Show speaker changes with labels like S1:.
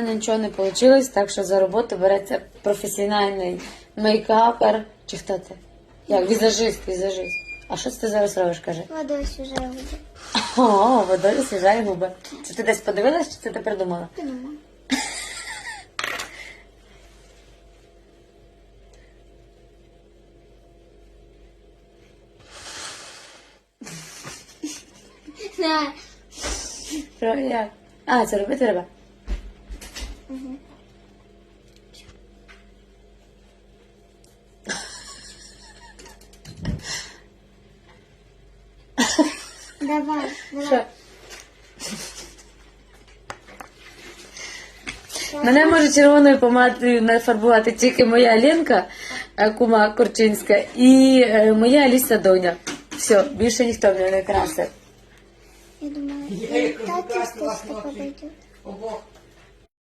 S1: Мене нічого не вийшло, так що за роботу береться професіональний мейкапер. Чи хто ти? Як? Візажист, візажист. А що це ти зараз робиш, каже?
S2: Водою свіжаю губи.
S1: О, водою свіжає губи. Це ти десь подивилась, чи це ти придумала?
S2: Подумала. На.
S1: Як? А, це робити треба.
S2: Давай, давай.
S1: Мене може червоною помадою нафарбувати тільки моя Ленка, е, кума Корчинська, і е, моя Аліса Доня. Все, більше ніхто мене не красить.
S2: Я думаю,
S3: Я вас
S2: подойдет.
S3: Обох